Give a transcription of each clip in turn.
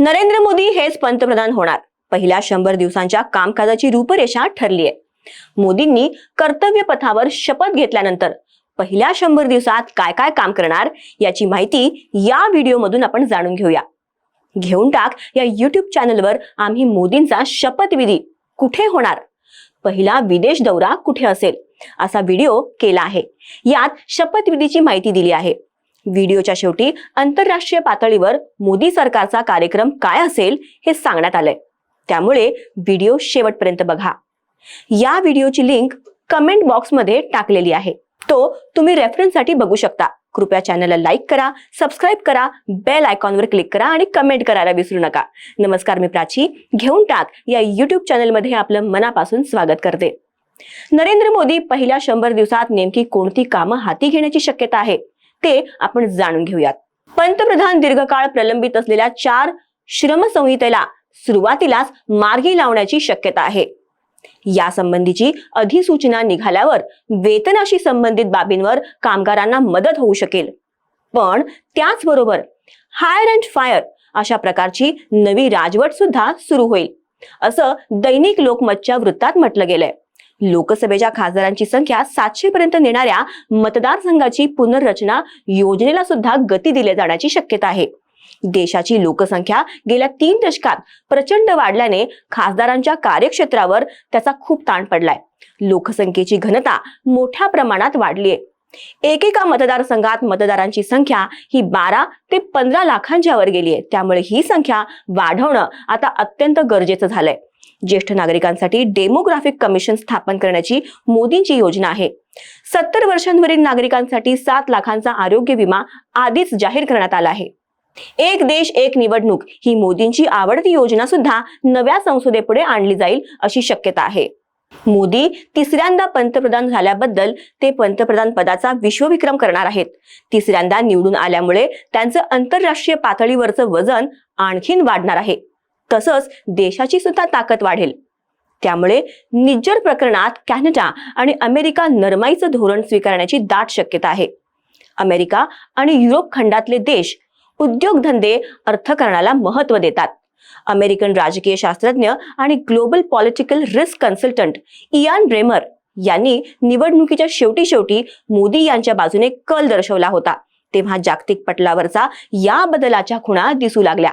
नरेंद्र मोदी हेच पंतप्रधान होणार. पहिल्या शंभर दिवसांच्या कामकाजाची रूपरेषा ठरली आहे मोदींनी कर्तव्य पथावर शपथ घेतल्यानंतर पहिल्या शंभर दिवसात काय काय काम करणार याची माहिती या व्हिडिओमधून आपण जाणून घेऊया. घेऊन टाक या युट्यूब चॅनलवर आम्ही मोदींचा शपथविधी. कुठे होणार? पहिला विदेश दौरा कुठे असेल? असा व्हिडिओ केला आहे. यात शपथविधीची माहिती दिली आहे. व्हिडिओच्या शेवटी आंतरराष्ट्रीय पातळीवर मोदी सरकारचा कार्यक्रम काय असेल हे सांगण्यात आलंय. त्यामुळे व्हिडिओ शेवटपर्यंत बघा. या व्हिडिओची लिंक कमेंट बॉक्समध्ये टाकलेली आहे. तो तुम्ही रेफरन्ससाठी बघू शकता. कृपया चॅनलला लाईक करा सबस्क्राईब करा बेल आयकॉनवर क्लिक करा आणि कमेंट करायला विसरू नका. नमस्कार मी प्राची घेऊन टाक या युट्यूब चॅनलमध्ये आपलं मनापासून स्वागत करते. नरेंद्र मोदी पहिल्या शंभर दिवसात नेमकी कोणती कामं हाती घेण्याची शक्यता आहे? ते आपण जाणून घेऊयात. पंतप्रधान दीर्घकाळ प्रलंबित असलेल्या चार श्रमसंहितेला सुरुवातीलाच मार्गी लावण्याची शक्यता आहे. यासंबंधीची अधिसूचना निघाल्यावर वेतनाशी संबंधित बाबींवर कामगारांना मदत होऊ शकेल. पण त्याचबरोबर हायर अँड फायर अशा प्रकारची नवी राजवट सुद्धा सुरू होईल असं दैनिक लोकमतच्या वृत्तात म्हटलं गेलंय. लोकसभेच्या खासदारांची संख्या सातशे पर्यंत नेणाऱ्या मतदारसंघाची पुनर्रचना योजनेला सुद्धा गती दिली जाण्याची शक्यता आहे. देशाची लोकसंख्या गेल्या तीन दशकात प्रचंड वाढल्याने खासदारांच्या कार्यक्षेत्रावर त्याचा खूप ताण पडलाय. लोकसंख्येची घनता मोठ्या प्रमाणात वाढली आहे एकेका मतदारसंघात मतदारांची संख्या ही बारा ते पंधरा लाखांच्या वर गेली आहे. त्यामुळे ही संख्या वाढवणं आता अत्यंत गरजेचं झालंय. ज्येष्ठ नागरिकांसाठी डेमोग्राफिक कमिशन स्थापन करण्याची मोदींची योजना आहे. सत्तर वर्षांवरील नागरिकांसाठी सात लाखांचा आरोग्य विमा आधीच जाहीर करण्यात आला आहे. एक देश एक निवडणूक ही मोदींची आवडती योजना सुद्धा नव्या संसदेपुढे आणली जाईल अशी शक्यता आहे. मोदी तिसऱ्यांदा पंतप्रधान झाल्याबद्दल ते पंतप्रधान पदाचा विश्वविक्रम करणार आहेत. तिसऱ्यांदा निवडून आल्यामुळे त्यांचं आंतरराष्ट्रीय पातळीवरचं वजन आणखीन वाढणार आहे. तसंच देशाची सुद्धा ताकद वाढेल. त्यामुळे निज्जर प्रकरणात कॅनडा आणि अमेरिका नरमाईचं धोरण स्वीकारण्याची दाट शक्यता आहे. अमेरिका आणि युरोप खंडातले देश उद्योगधंदे अर्थकारणाला महत्त्व देतात. अमेरिकन राजकीय शास्त्रज्ञ आणि global political risk consultant Ian Bremmer यांनी निवडणुकीच्या शेवटी शेवटी मोदी यांच्या बाजूने कल दर्शवला होता. तेव्हा जागतिक पटलावरचा या बदलाच्या खुणा दिसू लागल्या.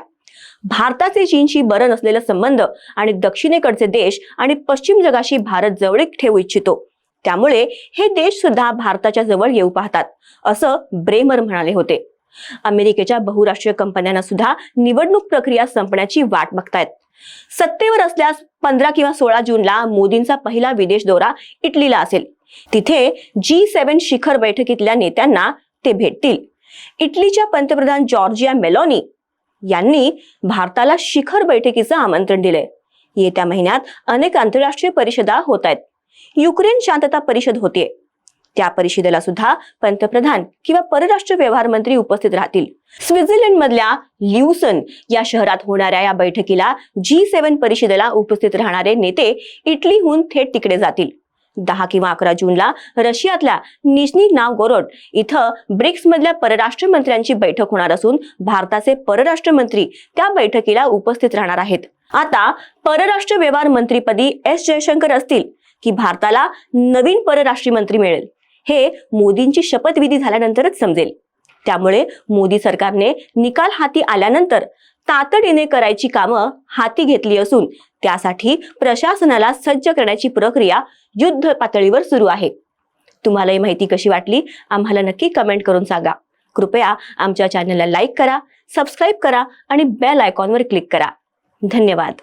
भारताचे चीनशी बरं नसलेला संबंध आणि दक्षिणेकडचे देश आणि पश्चिम जगाशी भारत जवळीक ठेवू इच्छितो. त्यामुळे हे देश सुद्धा भारताच्या जवळ येऊ पाहतात असं ब्रेमर म्हणाले होते. अमेरिकेच्या बहुराष्ट्रीय कंपन्यांना सुद्धा निवडणूक प्रक्रिया संपण्याची वाट बघतायत. सत्तेवर असल्यास पंधरा किंवा सोळा जूनला मोदींचा पहिला विदेश दौरा इटलीला असेल. तिथे जी सेव्हन शिखर बैठकीतल्या नेत्यांना ते भेटतील. इटलीच्या पंतप्रधान जॉर्जिया मेलोनी यांनी भारताला शिखर बैठकीचं आमंत्रण दिलंय. येत्या महिन्यात अनेक आंतरराष्ट्रीय परिषदा होत आहेत युक्रेन शांतता परिषद होतीये. त्या परिषदेला सुद्धा पंतप्रधान किंवा परराष्ट्र व्यवहार मंत्री उपस्थित राहतील. स्वित्झर्लंड मधल्या ल्युसन या शहरात होणाऱ्या या बैठकीला जी सेव्हन परिषदेला उपस्थित राहणारे नेते इटलीहून थेट तिकडे जातील. दहा किंवा अकरा जूनला रशियातल्या निजनी नावगोरोड इथं ब्रिक्स मधल्या परराष्ट्र मंत्र्यांची बैठक होणार असून भारताचे परराष्ट्र मंत्री त्या बैठकीला उपस्थित राहणार आहेत. आता परराष्ट्र व्यवहार मंत्रीपदी एस जयशंकर असतील की भारताला नवीन परराष्ट्रीय मंत्री मिळेल. हे मोदींची शपथविधी झाल्यानंतरच समजेल. त्यामुळे मोदी सरकारने निकाल हाती आल्यानंतर तातडीने करायची कामं हाती घेतली असून त्यासाठी प्रशासनाला सज्ज करण्याची प्रक्रिया युद्ध पातळीवर सुरू आहे. तुम्हाला ही माहिती कशी वाटली? आम्हाला नक्की कमेंट करून सांगा. कृपया आमच्या चॅनलला लाईक करा सबस्क्राईब करा आणि बेल आयकॉनवर क्लिक करा. धन्यवाद.